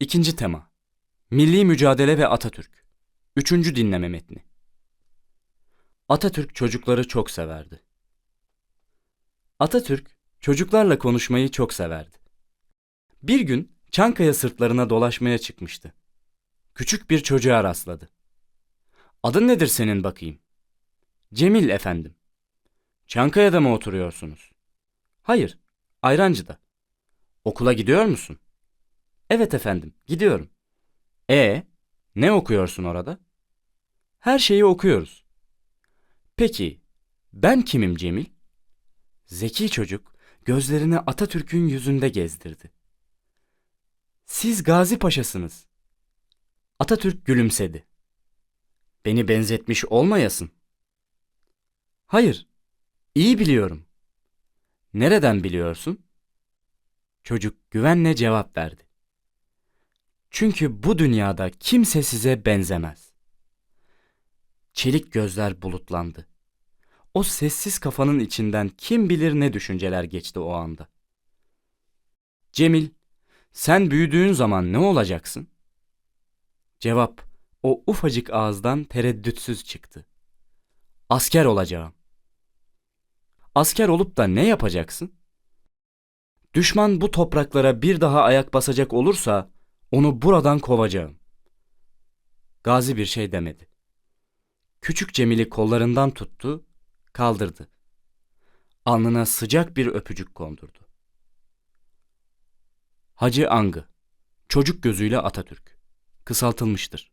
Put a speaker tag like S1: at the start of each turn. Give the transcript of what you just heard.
S1: İkinci tema. Milli mücadele ve Atatürk. Üçüncü dinleme metni. Atatürk çocukları çok severdi. Atatürk çocuklarla konuşmayı çok severdi. Bir gün Çankaya sırtlarına dolaşmaya çıkmıştı. Küçük bir çocuğa rastladı. Adın nedir senin bakayım? Cemil efendim. Çankaya'da mı oturuyorsunuz? Hayır, Ayrancı'da. Okula gidiyor musun? Evet efendim, gidiyorum. E, ne okuyorsun orada? Her şeyi okuyoruz. Peki, ben kimim Cemil? Zeki çocuk gözlerini Atatürk'ün yüzünde gezdirdi. Siz Gazi Paşa'sınız. Atatürk gülümsedi. Beni benzetmiş olmayasın. Hayır, iyi biliyorum. Nereden biliyorsun? Çocuk güvenle cevap verdi. Çünkü bu dünyada kimse size benzemez. Çelik gözler bulutlandı. O sessiz kafanın içinden kim bilir ne düşünceler geçti o anda. Cemil, sen büyüdüğün zaman ne olacaksın? Cevap o ufacık ağızdan tereddütsüz çıktı. Asker olacağım. Asker olup da ne yapacaksın? Düşman bu topraklara bir daha ayak basacak olursa onu buradan kovacağım. Gazi bir şey demedi. Küçük Cemil'i kollarından tuttu, kaldırdı. Alnına sıcak bir öpücük kondurdu. Hacı Angı, çocuk gözüyle Atatürk, kısaltılmıştır.